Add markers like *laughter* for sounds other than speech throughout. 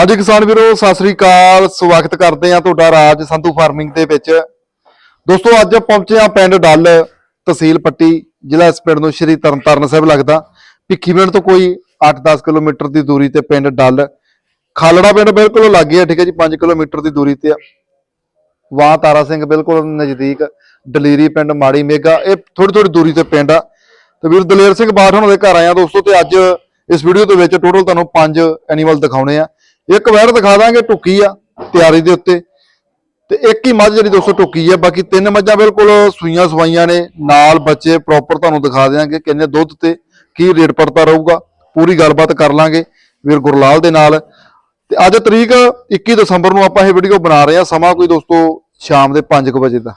ਹਾਂਜੀ ਕਿਸਾਨ ਵੀਰੋ, ਸਤਿ ਸ੍ਰੀ ਅਕਾਲ। ਸਵਾਗਤ ਕਰਦੇ ਆ ਤੁਹਾਡਾ ਰਾਜ ਸੰਧੂ ਫਾਰਮਿੰਗ ਦੇ ਵਿੱਚ। ਦੋਸਤੋ, ਅੱਜ ਪਹੁੰਚੇ ਆ ਪਿੰਡ ਡੱਲ ਤਹਿਸੀਲ ਪੱਟੀ, ਜ਼ਿਲ੍ਹਾ ਇਸ ਪਿੰਡ ਨੂੰ ਸ਼੍ਰੀ ਤਰਨਤਾਰਨ ਸਾਹਿਬ ਲੱਗਦਾ। ਭਿੱਖੀਵਿੰਡ ਤੋਂ ਕੋਈ 8-10 ਕਿਲੋਮੀਟਰ ਦੀ ਦੂਰੀ ਤੇ ਪਿੰਡ ਡੱਲ। ਖਾਲੜਾ ਪਿੰਡ ਬਿਲਕੁਲ ਲਾਗੇ ਆ ਠੀਕ ਹੈ ਜੀ 5 ਕਿਲੋਮੀਟਰ ਦੀ ਦੂਰੀ ਤੇ ਆ। ਵਾਹ ਤਾਰਾ ਸਿੰਘ ਬਿਲਕੁਲ ਨਜ਼ਦੀਕ, ਦਲੇਰੀ ਪਿੰਡ ਮਾੜੀ ਮੇਗਾ, ਇਹ ਥੋੜੀ ਥੋੜੀ ਦੂਰੀ ਤੇ ਪਿੰਡ ਆ। ਤੇ ਵੀਰ ਦਲੇਰ ਸਿੰਘ ਬਾਠ ਉਹਨਾਂ ਦੇ ਘਰ ਆਇਆ ਦੋਸਤੋ, ਤੇ ਅੱਜ ਇਸ ਵੀਡੀਓ ਦੇ ਵਿੱਚ ਟੋਟਲ ਤੁਹਾਨੂੰ ਪੰਜ ਐਨੀਮਲ ਦਿਖਾਉਣੇ ਆ। ਇੱਕ ਵੈਰ ਦਿਖਾ ਦਾਂਗੇ ਟੁੱਕੀ ਆ ਤਿਆਰੀ ਦੇ ਉੱਤੇ। ਤੇ ਇੱਕ ਹੀ ਮੱਝ ਜਿਹੜੀ ਦੋਸਤੋ ਟੁੱਕੀ ਆ, ਬਾਕੀ ਤਿੰਨ ਮੱਝਾਂ ਬਿਲਕੁਲ ਸੂਈਆਂ ਸਵਾਈਆਂ ਨੇ। ਨਾਲ ਬੱਚੇ ਪ੍ਰੋਪਰ ਤੁਹਾਨੂੰ ਦਿਖਾ ਦਿਆਂਗੇ ਕਿੰਨੇ ਦੁੱਧ ਤੇ ਕੀ ਰੇਟ ਪੜਤਾ ਰਹੂਗਾ। ਪੂਰੀ ਗੱਲਬਾਤ ਕਰ ਲਾਂਗੇ ਵੀਰ ਗੁਰਲਾਲ ਦੇ ਨਾਲ। ਤੇ ਅੱਜ ਤਰੀਕ 21 ਦਸੰਬਰ ਨੂੰ ਆਪਾਂ ਇਹ ਵੀਡੀਓ ਬਣਾ ਰਹੇ ਹਾਂ। ਸਮਾਂ ਕੋਈ ਦੋਸਤੋ ਸ਼ਾਮ ਦੇ 5:00 ਵਜੇ ਦਾ।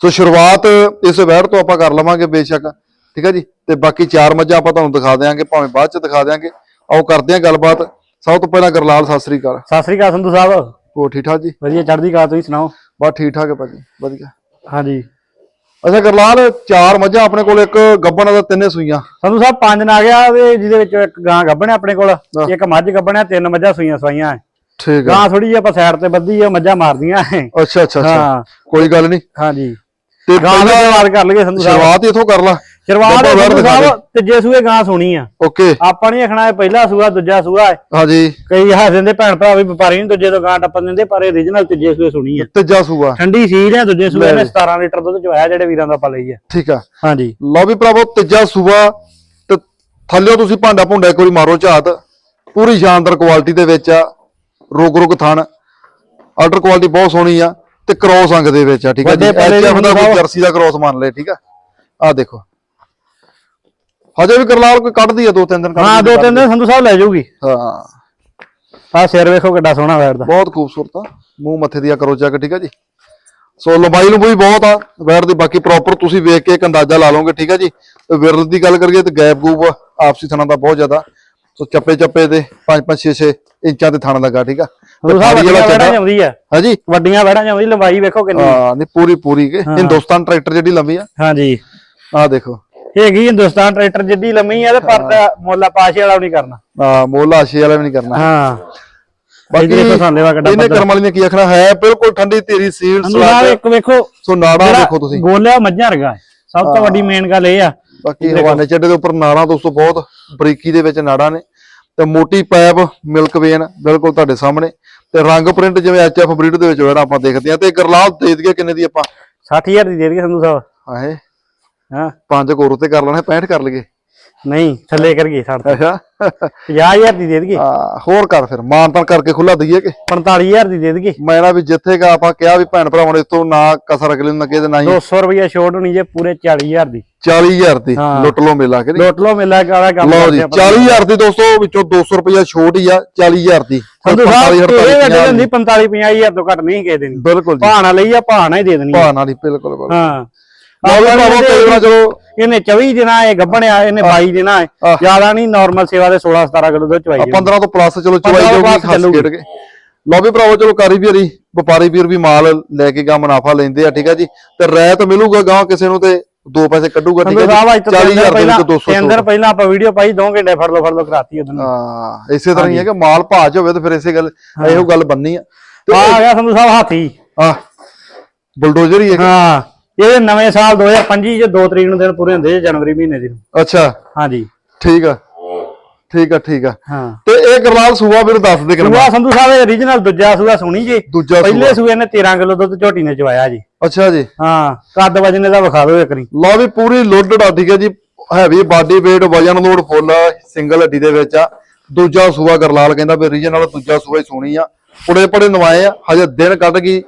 ਸੋ ਸ਼ੁਰੂਆਤ ਇਸ ਵੈਰ ਤੋਂ ਆਪਾਂ ਕਰ ਲਵਾਂਗੇ ਬੇਸ਼ੱਕ। ਠੀਕ ਹੈ ਜੀ? ਤੇ ਬਾਕੀ ਚਾਰ ਮੱਝਾਂ ਆਪਾਂ ਤੁਹਾਨੂੰ ਦਿਖਾ ਦਿਆਂਗੇ, ਭਾਵੇਂ ਬਾਅਦ ਚ ਦਿਖਾ ਦਿਆਂਗੇ। ਆਓ ਕਰਦੇ ਹਾਂ ਗੱਲਬਾਤ। ਸਭ ਤੋਂ ਪਹਿਲਾਂ ਗਰਲਾਲ ਸਤਿ ਸ੍ਰੀ ਅਕਾਲ। ਸਤਿ ਸ੍ਰੀ ਅਕਾਲ ਸੰਧੂ ਸਾਹਿਬ। ਹੋ ਠੀਕ ਠਾਕ ਜੀ? ਵਧੀਆ ਚੜ੍ਹਦੀ ਕਲਾ ਤੁਸੀਂ ਸੁਣਾਓ? ਬਸ ਠੀਕ ਠਾਕ ਹੈ ਭਾਜੀ ਵਧੀਆ। ਹਾਂਜੀ। ਅੱਛਾ ਗਰਲਾਲ ਚਾਰ ਮੱਝਾਂ ਆਪਣੇ ਕੋਲ ਇੱਕ ਗੱਬਣ ਦਾ ਤਿੰਨੇ ਸੂਈਆਂ। ਸੰਧੂ ਸਾਹਿਬ ਪੰਜ ਨਾ ਗਿਆ ਤੇ ਜਿਹਦੇ ਵਿੱਚ ਇੱਕ ਗਾਂ ਗੱਭਣਿਆ ਆਪਣੇ ਕੋਲ ਇੱਕ ਮੱਝ ਗੱਭਣਿਆ ਤਿੰਨ ਮੱਝਾਂ ਸੂਈਆਂ ਸਵਾਈਆਂ ਐ। ਠੀਕ ਹੈ ਗਾਂ ਥੋੜੀ ਜਿਹੀ ਆਪਾਂ ਸਾਈਡ ਤੇ ਬੱਧੀ ਆ ਮੱਝਾਂ ਮਾਰਦੀਆਂ। ਅੱਛਾ ਅੱਛਾ ਅੱਛਾ। ਹਾਂ। ਕੋਈ ਗੱਲ ਨਹੀਂ ਹਾਂਜੀ। ਤੇ ਗਾਂ ਦਾ ਸ਼ੁਰੂਆਤ ਕਰ ਲਈਏ ਸੰਧੂ ਸਾਹਿਬ। ਸ਼ੁਰੂਆਤ ਇਥੋਂ ਕਰ ਲਾ। ਸ਼ੁਰੂਆਤ ਸੰਧੂ ਦਿਖਾ ਸਾਹਿਬ ਤੀਜੇ ਸੂਏ ਗਾਂ ਸੁਣੀ ਆ। ਓਕੇ। ਆਪਾਂ ਨਹੀਂ ਆਖਣਾ ਇਹ ਪਹਿਲਾ ਸੂਆ ਦੂਜਾ ਸੂਆ ਹੈ। ਹਾਂਜੀ। ਕਈ ਹੱਸ ਦਿੰਦੇ ਭੈਣ ਭਰਾ ਵੀ ਵਪਾਰੀ ਨਹੀਂ ਦੂਜੇ ਤੋਂ ਗਾਂ ਟੱਪਣ ਦਿੰਦੇ ਪਰ ਇਹ origignal ਤੀਜੇ ਸੂਏ ਸੁਣੀ ਆ। ਤੀਜਾ ਸੂਆ। ਠੰਡੀ ਸੀਲ ਆ ਦੂਜੇ ਸੂਏ ਨੇ 17 ਲੀਟਰ ਦੁੱਧ ਚਵਾਇਆ ਜਿਹੜੇ ਵੀਰਾਂ ਦਾ ਆਪਾਂ ਲਈ ਆ। ਠੀਕ ਆ। ਹਾਂਜੀ। ਲਓ ਵੀ ਭਰਾਵੋ ਤੀਜਾ ਸੂਆ ਤੇ ਥੱਲਿਓ ਤੁਸੀਂ ਭਾਂਡਾ ਭੁੰਡਾ ਇੱਕ ਵਾਰੀ ਮਾਰੋ ਝਾਤ। ਪੂਰੀ ਸ਼ਾਨਦਾਰ ਕੁਆਲਿਟੀ ਦੇ ਵਿੱਚ ਆ ਰੁਕ ਰੁਕ ਥਣ। ਆਰਡਰ ਕੁਆਲਿਟੀ ਬਹੁਤ ਸੋਹਣੀ ਆ ਤੇ ਕ੍ਰੋਸ ਅੰਗ ਦੇ ਵਿੱਚ ਆ ਠੀਕ ਆ ਜੀ। ਵੱਡੇ ਪੱਲੇ ਦੀ ਐਚਐਫ ਦਾ ਹੁੰਦੀ ਕੋਈ। ਜਰਸੀ ਦਾ ਕ੍ਰੋਸ ਮੰਨ ਲੈ ਠੀਕ ਆ। ਆ ਦੇਖੋ। ਹਜੇ ਵੀ ਕਰਲਾਲ ਕੋਈ ਕੱਢਦੀ ਆ ਦੋ ਤਿੰਨ ਦਿਨ ਹਾਂ ਦੋ ਤਿੰਨ ਦਿਨ ਸੰਧੂ ਸਾਹਿਬ ਲੈ ਜਾਊਗੀ। ਹਾਂ। ਆ ਸਿਰ ਵੇਖੋ ਕਿੱਡਾ ਸੋਹਣਾ ਵੈਰ ਦਾ ਬਹੁਤ ਖੂਬਸੂਰਤ ਆ। ਮੂੰਹ ਮੱਥੇ ਦੀ ਆ ਕਰੋ ਚੈੱਕ ਠੀਕ ਆ ਜੀ? ਸੋ ਲੰਬਾਈ ਨੂੰ ਵੀ ਬਹੁਤ ਆ ਵੈਰ ਦੀ। ਬਾਕੀ ਪ੍ਰੋਪਰ ਤੁਸੀਂ ਵੇਖ ਕੇ ਇੱਕ ਅੰਦਾਜ਼ਾ ਲਾ ਲਓਗੇ ਠੀਕ ਆ ਜੀ? ਵਿਰਲ ਦੀ ਗੱਲ ਕਰੀਏ ਤੇ ਗੈਪ ਗੂਪ ਆਪਸੀ ਥਣਾ ਦਾ ਬਹੁਤ ਜ਼ਿਆਦਾ। ਸੋ ਚੱਪੇ ਚੱਪੇ ਤੇ 5 5 6 6 ਇੰਚਾਂ ਤੇ ਥਣ ਲੱਗਾ ਠੀਕ ਆ? ਜਾਂਦੀ ਆ। ਹਾਂਜੀ? ਵੱਡੀਆਂ ਵੈੜਾਂ ਜਾਂਦੀ ਲੰਬਾਈ ਵੇਖੋ ਕਿੰਨੀ। ਹਾਂ ਨਹੀਂ ਪੂਰੀ ਪੂਰੀ ਕੇ ਹਿੰਦੁਸਤਾਨ ਟਰੈਕਟਰ ਜਿਹੜੀ ਲੰਬੀ ਆ। ਹਾਂਜੀ। ਆ ਦੇਖੋ। ਹੈਗੀ ਹਿੰਦੁਸਤਾਨ ਟਰੈਕਟਰ ਜਿੱਡੀ ਲੰਮੀ ਆ ਤੇ ਪਰ ਮੁੱਲਾ ਪਾਸ਼ੇ ਵਾਲਾ ਨਹੀਂ ਕਰਨਾ। ਆ ਮੋਲਾ ਆਸ਼ੇ ਵਾਲਾ ਵੀ ਨਹੀਂ ਕਰਨਾ। ਹਾਂ। ਬਾਕੀ ਦੇਖੋ ਸਾਲੇ ਵਾ ਕਿੱਡਾ ਇਹਨੇ ਕਰਮ ਵਾਲੀ ਨੇ ਕੀ ਆਖਣਾ? ਹੈ ਬਿਲਕੁਲ ਠੰਡੀ ਤੇਰੀ ਸੀਲ ਸਲਾਦ ਇੱਕ ਵੇਖੋ ਸੋ ਨਾੜਾ ਦੇਖੋ ਤੁਸੀਂ। ਗੋਲਿਆ ਮੱਝਾਂ ਵਰਗਾ ਹੈ। ਸਭ ਤੋਂ ਵੱਡੀ ਮੇਨ ਗੱਲ ਇਹ ਆ। ਬਾਕੀ ਹਵਾਨੇ ਚੱਡੇ ਦੇ ਉੱਪਰ ਨਾੜਾਂ ਦੋਸਤੋ ਬਹੁਤ ਬਰੀਕੀ ਦੇ ਵਿੱਚ ਨਾੜਾਂ ਨੇ। ਤੇ ਮੋਟੀ ਪਾਈਪ ਮਿਲਕ ਵੇਨ ਬਿਲਕੁਲ ਤੁਹਾਡੇ ਸਾਹਮਣੇ। ਤੇ ਰੰਗ ਪ੍ਰਿੰਟ ਜਿਵੇਂ ਐਚਐਫ ਬਰੀਡ ਦੇ ਵਿੱਚ ਜਿਹੜਾ ਆਪਾਂ ਦੇਖਦੇ ਆ ਤੇ ਗਰਲਾਲ ਦੇ ਦਈਏ ਕਿੰਨੇ ਦੀ ਆਪਾਂ? 60000 ਦੀ ਦੇ ਦਈਏ ਸੰਧੂ ਸਾਹਿਬ। ਆਏ ਹਾਂ। ਪੰਜ ਕੋਰ ਉੱਤੇ ਕਰ ਲੈਣਾ 65 ਕਰ ਲਈਏ। ਨਹੀਂ ਥੱਲੇ ਕਰੀਏ ਸਾਡੇ ਅੱਛਾ। 50000 ਦੀ ਦੇ ਦਈਏ। ਆ ਹੋਰ ਕਰ ਫਿਰ ਮਾਨਤਾਨ ਕਰਕੇ ਖੁੱਲਾ ਦਈਏ ਕਿ? 45000 ਦੀ ਦੇ ਦਈਏ। ਮੈਂ ਨਾ ਵੀ ਜਿੱਥੇਗਾ ਆਪਾਂ ਕਿਹਾ ਵੀ ਭੈਣ ਭਰਾਵਾਂ ਨੇ ਇਤੋਂ ਨਾ ਕਸਰ ਅਗਲੇ ਨੂੰ ਲੱਗੇ ਤੇ ਨਾ ਹੀ। 200 ਰੁਪਏ ਛੋਟ ਹੋਣੀ ਜੇ ਪੂਰੇ 40000 ਦੀ। 40000 ਦੀ ਹਾਂ। ਲੁੱਟ ਲੋ ਮੇਲਾ ਕਿ ਨਹੀਂ? ਲੋਟ ਲੋ ਮੇਲਾ ਕਾਲਾ ਕੰਮ ਲਓ ਜੀ ਆਪਾਂ। 40000 ਦੀ ਦੋਸਤੋ ਵਿੱਚੋਂ 200 ਰੁਪਇਆ ਛੋਟ ਹੀ ਆ 40000 ਦੀ। ਸੰਧੂ ਸਾਹਿਬ 45, ਇਹ ਗੱਡੀ 48, ਦਿੰਦੀ 45 50000 ਤੋਂ ਘੱਟ ਨਹੀਂ ਕਿਸੇ ਦੇਣੀ। ਬਿਲਕੁਲ ਜੀ। ਭਾਣਾ ਲਈ ਆ ਭਾਣਾ ਹੀ ਦੇ ਦੇਣੀ ਹੀ ਬਿਲਕੁਲ ਬਿਲਕੁਲ। ਹਾਂ। ਲਓ ਵੀ ਭਰਾਵੋ ਕਈ ਵਾਰ ਚਲੋ ਇਹਨੇ 24 ਦਿਨਾਂ ਇਹ ਗੱਭਣਿਆ ਇਹਨੇ 22 ਦਿਨਾਂ ਹੈ ਆਹ। ਜ਼ਿਆਦਾ ਨਹੀਂ ਨਾਰਮਲ ਸੇਵਾ ਦੇ 16 17 ਕਿਲੋ ਦੁੱਧ ਚਵਾਈ ਆ 15 ਤੋਂ ਪਲੱਸ ਚਲੋ ਚਵਾਈ 15 ਜਾਊਗੀ plus ਖਾਸ ਚੱਲੂਗੀ। ਖੇਡ ਕੇ। ਲਓ ਵੀ ਭਰਾਵੋ ਚਲੋ ਕਾਰੀ ਵੀਰੀ ਵਪਾਰੀ ਵੀਰ ਵੀ ਮਾਲ ਲੈ ਕੇ ਗਾ ਮੁਨਾਫਾ ਲੈਂਦੇ ਆ ਠੀਕ ਆ ਜੀ? ਤੇ ਰਹਿਤ ਮਿਲੂਗਾ ਗਾਂ ਕਿਸੇ ਨੂੰ ਤੇ ਦੋ ਪੈਸੇ ਕੱਢੂਗਾ ਠੀਕ ਸੰਧੂ ਸਾਹਿਬ ਆ ਅੱਜ ਜੀ ਤੋਂ 40000 ਦੇ ਪਹਿਲਾਂ ਵਿੱਚ 200 ਤਿੰਨ ਦਿਨ ਪਹਿਲਾਂ ਆਪਾਂ ਵੀਡੀਓ ਪਾਈ 2 ਘੰਟੇ ਫੜ ਲਓ ਫੜ ਲਓ ਕਰਾਤੀ ਉਦੋਂ ਹਾਂ ਇਸੇ ਤਰ੍ਹਾਂ ਹੀ ਹੈ ਕਿ ਮਾਲ ਭਾਜ ਹੋਵੇ ਤੇ ਫਿਰ ਇਸੇ ਗੱਲ ਇਹੋ ਗੱਲ ਬੰਨੀ ਆ। ਆ ਗਿਆ ਸੰਧੂ ਸਾਹਿਬ ਹਾਥੀ। ਆ ਬੁਲਡੋਜ਼ਰ ਹੀ ਹੈ ਹਾਂ। ਇਹ ਨਵੇਂ ਸਾਲ 2025 ਚ 2 ਤਰੀਕ ਨੂੰ ਦਿਨ ਪੂਰੇ ਹੁੰਦੇ ਜਨਵਰੀ ਮਹੀਨੇ ਦੀ। ਨੂੰ। ਅੱਛਾ। ਹਾਂਜੀ। ਠੀਕ ਆ। ਠੀਕ ਆ ਠੀਕ ਆ। ਹਾਂ। ਤੇ ਇਹ ਗਰਲਾਲ ਸੂਆ ਵੀਰ ਦੱਸ ਦੇ ਕਿੰਨਾ? ਸੂਆ ਸੰਧੂ ਸਾਹਿਬ origignal ਦੂਜਾ ਸੂਆ ਸੁਣੀ ਜੀ। ਦੂਜਾ ਪਹਿਲੇ ਸੂਏ ਨੇ 13 ਕਿਲੋ ਦੁੱਧ ਝੋਟੀ ਨੇ ਚਵਾਇਆ ਜੀ। ਅੱਛਾ ਜੀ। ਹਾਂ ਕੱਦ ਵਜਨ ਇਹਦਾ ਵਿਖਾ ਦਿਓ ਇੱਕ ਰੀ ਲਓ ਵੀ ਪੂਰੀ ਲੋਡਡ ਆ ਠੀਕ ਹੈ ਜੀ। ਹੈਵੀ ਬਾਡੀ weight ਵਜਨ ਲੋਡ ਫੁੱਲ ਸਿੰਗਲ ਹੱਡੀ ਦੇ ਵਿੱਚ ਆ। ਦੂਜਾ ਸੂਆ ਗਰਲਾਲ ਕਹਿੰਦਾ ਵੀ ਨਾਲ ਦੂਜਾ ਸੂਆ ਹੀ ਸੋਣੀ ਆ। ਪੁੜੇ ਪੜੇ ਨਵਾਏ ਆ ਹਜੇ ਦਿਨ ਕੱਢ ਗਈ।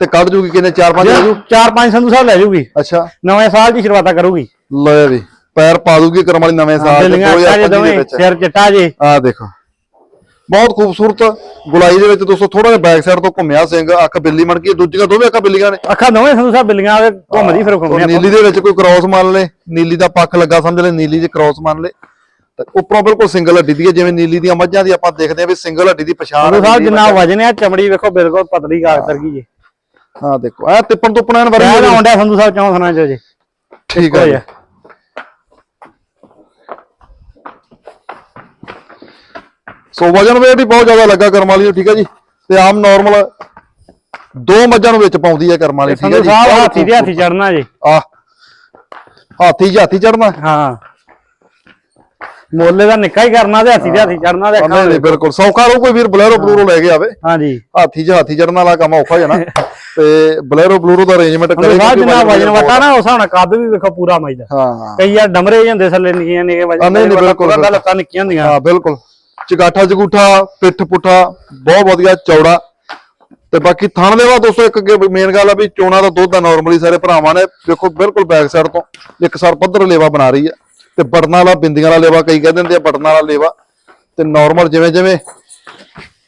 ਤੇ ਕੱਢ ਜੂਗੀ ਕਿੰਨੇ 4-5 ਵਜੂ ਚਾਰ ਪੰਜ ਸੰਧੂ ਸਾਹਿਬ ਲੈ ਜੂਗੀ। ਅੱਛਾ। ਨਵੇਂ ਸਾਲ ਦੀ ਸ਼ੁਰੂਆਤਾਂ ਕਰੂਗੀ। ਲੈ ਵੀ ਪੈਰ ਪਾ ਦੂਗੀ ਕਰਮ ਵਾਲੀ ਨਵੇਂ ਸਾਲ ਦੇ ਬਿੱਲੀਆਂ ਅੱਖਾਂ 2025 ਜੇ ਦੇ ਦੋਵੇਂ ਵਿੱਚ। ਸਿਰ ਚਿੱਟਾ ਜੇ। ਆ ਦੇਖੋ ਬਹੁਤ ਖੂਬਸੂਰਤ ਗੁਲਾਈ ਦੇ ਵਿੱਚ ਦੋਸਤੋ ਥੋੜਾ ਜਿਹਾ ਬੈਕ ਸਾਈਡ ਤੋਂ ਘੁੰਮਿਆ ਸਿੰਘ ਅੱਖ ਬਿੱਲੀ ਮਣ ਗਈ ਦੂਜੀਆਂ ਦੋਵੇਂ ਅੱਖਾਂ ਬਿੱਲੀਆਂ ਨੇ। ਅੱਖਾਂ ਦੋਵੇਂ ਸੰਧੂ ਸਾਹਿਬ ਬਿੱਲੀਆਂ ਆਵੇ ਘੁੰਮਦੀ ਫਿਰ ਉਹ ਘੁੰਮਿਆ ਨੀਲੀ ਦੇ ਵਿੱਚ ਕੋਈ ਕ੍ਰਾਸ ਮੰਨ ਲੇ ਨੀਲੀ ਦਾ ਪੱਖ ਲੱਗਾ ਸਮਝ ਲੈ ਨੀਲੀ 'ਚ ਕ੍ਰਾਸ ਮੰਨ ਲੇ। ਤੇ ਉੱਪਰੋਂ ਬਿਲਕੁਲ ਸਿੰਗਲ ਹੱਡੀ ਦੀ ਹੈ ਜਿਵੇਂ ਨੀਲੀ ਦੀਆਂ ਮੱਝਾਂ ਦੀ ਆਪਾਂ ਦੇਖਦੇ ਆ ਵੀ ਸਿੰਗਲ ਹੱਡੀ ਦੀ ਪਛਾਣ ਸੰਧੂ ਸਾਹਿਬ ਨੀਲੀ ਜਿੰਨਾ ਵਜਨ ਹੈ ਚਮੜੀ ਵੇਖੋ ਬਿਲਕੁਲ ਪਤਲੀ ਕਾਗਜ਼ ਵਰਗੀ ਜੇ। ਹਾਂ ਦੇਖੋ ਇਹ ਤਿੱਪਣ ਤੁੱਪਣ ਐਨ ਵਰੀ ਰਹਿ ਆਉਂਦਾ ਸੰਧੂ ਸਾਹਿਬ ਚੌਂ ਸੁਣਾ ਜੇ ਠੀਕ ਹੈ। ਸੋ ਵਜਨ weight ਹੀ ਬਹੁਤ ਜ਼ਿਆਦਾ ਲੱਗਾ ਕਰਮ ਵਾਲੀ ਨੂੰ ਠੀਕ ਹੈ ਜੀ। ਤੇ ਆਮ ਨਾਰਮਲ ਦੋ ਮੱਝਾਂ ਨੂੰ ਵਿੱਚ ਪਾਉਂਦੀ ਹੈ ਕਰਮ ਵਾਲੀ ਠੀਕ ਹੈ ਸੰਧੂ ਜੀ ਸਾਹਿਬ ਹਾਥੀ ਦੇ ਹਾਥੀ ਚੜਨਾ ਜੀ। ਆ ਹਾਥੀ ਹਾਥੀ ਚੜਨਾ ਹਾਂ। ਮੁੱਲੇ ਦਾ ਨਿੱਕਾ ਹੀ ਕਰਨਾ ਤੇ ਹਾਥੀ ਦੇ ਹਾਥੀ ਚੜਨਾ ਤੇ ਨਹੀਂ ਨਹੀਂ ਬਿਲਕੁਲ। ਸੌਖਾ ਰਹੂ ਕੋਈ ਵੀਰ ਬਲੈਰੋ ਬਲੂਰੋ ਲੈ ਕੇ ਆਵੇ। ਹਾਂਜੀ। ਹਾਥੀ 'ਚ ਹਾਥੀ ਚੜਨ ਵਾਲਾ ਕੰਮ ਔਖਾ ਜਾਣਾ *laughs* ਤੇ ਬਲੈਰੋ ਬਲੂਰੋ ਦਾ ਅਰੇਂਜਮੈਂਟ ਕਰੇ ਕਿਉਂਕਿ ਜਿੰਨਾ ਵਜਨ ਵਟਾ ਨਾ ਉਸ ਨਾਲ ਕੱਦ ਵੀ ਵੇਖੋ ਪੂਰਾ ਮਜਦਾ ਹਾਂ। ਕਈ ਯਾਰ ਡਮਰੇ ਹੀ ਹੁੰਦੇ ਥੱਲੇ ਨਿੱਕੀਆਂ ਨਿੱਕੇ ਹਾਂ, ਵਜਨ ਨਹੀਂ, ਨਹੀਂ, ਬਿਲਕੁਲ। ਲੱਤਾਂ ਨਿੱਕੀਆਂ ਹੁੰਦੀਆਂ। ਹਾਂ ਬਿਲਕੁਲ। ਚਗਾਠਾ ਜਗੂਠਾ ਪਿੱਠ ਪੁੱਠਾ ਬਹੁਤ ਵਧੀਆ ਚੌੜਾ। ਤੇ ਬਾਕੀ ਥਣ ਦੇਵਾ ਦੋਸਤੋ ਇੱਕ ਮੇਨ ਗੱਲ ਆ ਵੀ ਚੋਣਾ ਦਾ ਦੁੱਧ ਆ ਨਾਰਮਲੀ ਸਾਰੇ ਭਰਾਵਾਂ ਨੇ। ਦੇਖੋ ਬਿਲਕੁਲ ਬੈਕ ਸਾਈਡ ਤੋਂ ਇੱਕ ਸਾਰ ਪੱਧਰ ਲੇਵਾ ਬਣਾ ਰਹੀ ਆ। ਤੇ ਬਟਨਾਂ ਵਾਲਾ ਬਿੰਦੀਆਂ ਵਾਲਾ ਲੇਵਾ ਕਈ ਕਹਿ ਦਿੰਦੇ ਆ ਬਟਨਾਂ ਵਾਲਾ ਲੇਵਾ। ਤੇ ਨਾਰਮਲ ਜਿਵੇਂ ਜਿਵੇਂ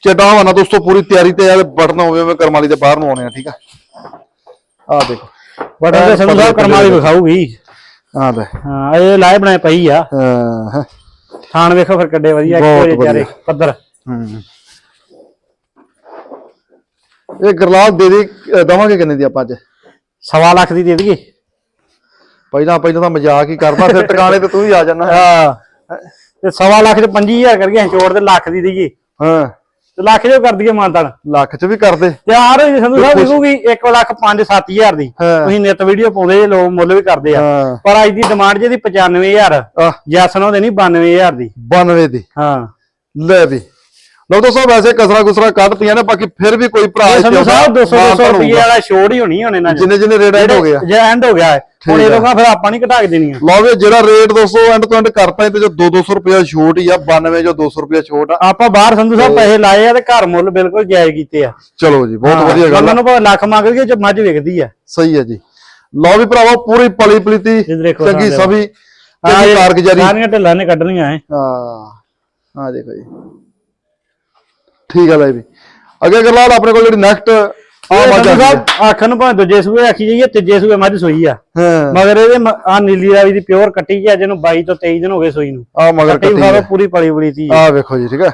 ਚੱਡਾ ਹਵਾਨਾ ਦੋਸਤੋ ਪੂਰੀ ਤਿਆਰੀ ਤੇ ਆ ਤੇ ਬਟਨ ਹੋਵੇ ਹੋਵੇ ਕਰਮਾਲੀ ਦੇ ਬਾਹਰ ਨੂੰ ਆਉਣੇ ਆ ਠੀਕ ਆ? ਆ ਦੇਖੋ। ਬਟਨ ਦੇ ਸੰਧੂ ਸਾਹਿਬ ਕਰਮਾਲੀ ਵਿਖਾਊਗੀ। ਆ ਦੇ ਹਾਂ ਇਹ ਲਾਏ ਬਣਾਏ ਪਈ ਆ। ਹਾਂ ਥਾਣ ਵੇਖੋ ਫਿਰ ਕਿੱਡੇ ਵਧੀਆ ਇੱਕੋ ਜਿਹੇ ਚਾਰੇ ਵਧੀਆ। ਪੱਧਰ। ਹੂੰ। ਇਹ ਗਰਲਾਲ ਦੇ ਦੇ ਦਵਾਂਗੇ ਕਿੰਨੇ ਦੀ ਆਪਾਂ ਅੱਜ? ਸਵਾ ਲੱਖ ਦੀ ਦੇ ਦਈਏ। ਪਹਿਲਾਂ ਪਹਿਲਾਂ ਤਾਂ ਮਜ਼ਾਕ ਹੀ ਕਰਦਾ ਫਿਰ ਟਿਕਾਣੇ ਤੇ ਤੂੰ ਵੀ ਆ ਜਾਣਾ। ਹਾਂ। ਤੇ ਸਵਾ ਲੱਖ ਚ 25000 ਕਰਕੇ ਚੋੜ ਤੇ ਲੱਖ ਦੀ ਦਈਏ ਹਾਂ। ਤੇ ਲੱਖ ਜੋ ਕਰ ਦਈਏ ਮਾਨਤਾਨ ਲੱਖ ਚ ਵੀ ਕਰਦੇ। ਤਿਆਰ ਹੋਈ ਸੰਧੂ ਸਾਹਿਬ ਵਿਕੂਗੀ 1 ਲੱਖ 5 7000 ਦੀ। ਹਾਂ। ਤੁਸੀਂ ਨਿਤ ਵੀਡੀਓ ਪਾਉਂਦੇ ਜੇ ਲੋਕ ਮੁੱਲ ਵੀ ਕਰਦੇ ਆ। ਹਾਂ। ਪਰ ਅੱਜ ਦੀ ਡਿਮਾਂਡ ਜਿਹਦੀ 95000 ਆ ਜੈਸਨੋ ਦੇ ਨਹੀਂ 92000 ਦੀ। 92 ਦੀ। ਹਾਂ। ਲੈ ਵੀ। ਲਓ ਦੋਸਤੋ ਵੈਸੇ ਕਸਰਾ ਕੁਸਰਾ ਕੱਢਤੀਆਂ ਨੇ ਬਾਕੀ ਫਿਰ ਵੀ ਕੋਈ ਭਰਾ ਇੱਥੇ ਸਾਹਿਬ 200 ਮਾਨਤਾਨ 200 ਰੁਪਏ। ਵਾਲਾ ਛੋੜ ਹੀ ਹੋਣੀ ਹੁਣ ਇਹਨਾਂ ਚ ਜਿੰਨੇ ਜਿੰਨੇ ਰੇਟ ਐਡ ਹੋ ਗਿਆ ਜੇ ਐਂਡ ਹੋ ਗਿਆ। ਹੁਣ ਇਹ ਲੋਕਾਂ ਫਿਰ ਆਪਾਂ ਨਹੀਂ ਘਟਾ ਕੇ ਦੇਣੀਆਂ। ਲਓ ਵੀ ਜਿਹੜਾ ਰੇਟ ਦੋਸਤੋ ਐਂਡ ਤੋਂ ਐਂਡ ਕਰਤਾ ਤੇ ਜੋ 200 ਰੁਪਏ ਛੋਟ ਹੀ ਆ 92 ਜੋ 200 ਰੁਪਏ ਛੋਟ ਆ। ਆਪਾਂ ਬਾਹਰ ਸੰਧੂ ਸਾਹਿਬ ਪੈਸੇ ਲਾਏ ਆ ਤੇ ਘਰ ਮੁੱਲ ਬਿਲਕੁਲ ਜਾਇਜ਼ ਕੀਤੇ ਆ। ਚਲੋ ਜੀ ਬਹੁਤ ਵਧੀਆ ਗੱਲ ਉਹਨਾਂ ਆ ਨੂੰ ਭਾਵੇਂ ਲੱਖ ਮੰਗ ਲਈਏ ਜੇ ਮੱਝ ਵਿਕਦੀ ਆ। ਸਹੀ ਹੈ ਜੀ। ਲਓ ਵੀ ਭਰਾਵਾ ਪੂਰੀ ਪਲੀ ਪਲੀਤੀ। ਚੰਗੀ ਸਭੀ ਕਾਰਗੁਜ਼ਾਰੀ। ਸਾਰੀਆਂ ਢਿੱਲਾਂ ਨੇ ਕੱਢਣੀਆਂ ਐ। ਹਾਂ ਆ ਦੇਖੋ ਜੀ। ਠੀਕ ਹੈ ਲੈ ਵੀ ਅੱਗੇ ਗੱਲਾਂ ਆਪਣੇ ਕੋਲ ਜਿਹੜੀ ਆ ਮੱਝ ਆ ਸਾਹਿਬ ਆਖਣ ਨੂੰ ਭਾਵੇਂ ਦੂਜੇ ਸੂਏ ਆਖੀ ਜਾਈਏ ਤੀਜੇ ਸੂਏ ਮੱਝ ਸੋਈ ਆ। ਹਾਂ। ਮਗਰ ਇਹਦੇ ਆ ਨੀਲੀ ਰਾਵੀ ਦੀ ਪਿਓਰ ਕੱਟੀ ਜੀ ਅੱਜ ਇਹਨੂੰ 22 ਤੋਂ 23 ਦਿਨ ਹੋ ਗਏ ਸੋਈ ਨੂੰ। ਆ ਮਗਰ ਕੱਟੀ ਖਾਵੇ ਪੂਰੀ ਪਲੀ ਪਲੀ ਤੀ ਆ ਵੇਖੋ ਜੀ ਠੀਕ ਹੈ